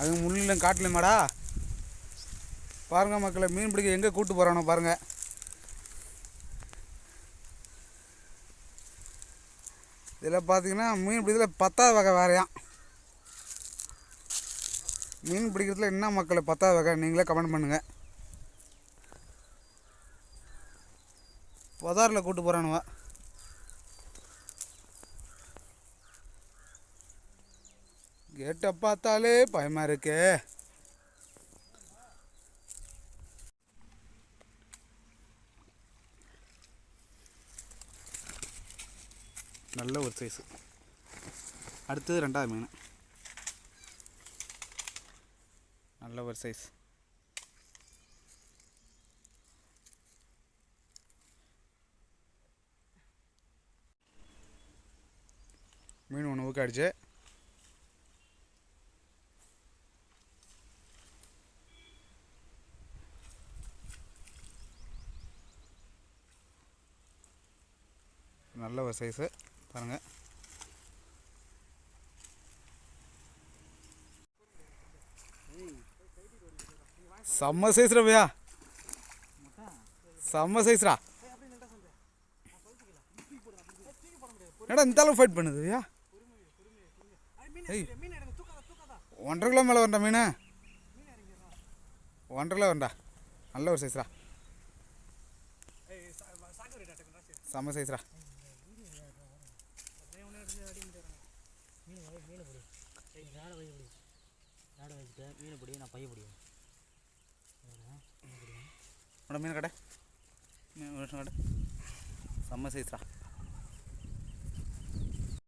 அது முள்ளிலும் காட்டிலுமாடா பாருங்கள் மக்களை மீன் பிடிக்க எங்கே கூப்பிட்டு போகிறானோ பாருங்கள் இதில் பார்த்தீங்கன்னா மீன் பிடிக்கிறதுல பத்தாவது வகை வேறையாம் மீன் பிடிக்கிறதுல என்ன மக்களை பத்தாவது வகை? நீங்களே கமெண்ட் பண்ணுங்கள் பதாரில் கூப்பிட்டு போகிறானுவ கேட்டை பார்த்தாலே பயமாக இருக்கே. நல்ல ஒரு சைஸு அடுத்தது ரெண்டாவது மீன். நல்ல ஒரு சைஸ் மீன் ஒன்று ஊக்காடிச்சு. நல்ல ஒரு சைஸு பாருங்கள் செம்ம சைஸ்ரா பையா செம்ம சைஸ்ரா என்னடா இந்த அளவு ஃபைட் பண்ணுது ஐயா ஒன்றரை கிலோ மேலே வரண்டா மீன். ஒன்றரை கிலோ வரண்டா. நல்ல ஒரு சைஸ்ரா செம்ம சைஸ்ரா மீன் வலை மீன் பிடி வேலை வைக்க பிடி வேலை வச்சுட்டு மீன் பிடி நான் பைய பிடிவேன் மேடம் மீன் கடை. மீன் கடை செம்ம சைஸ்ரா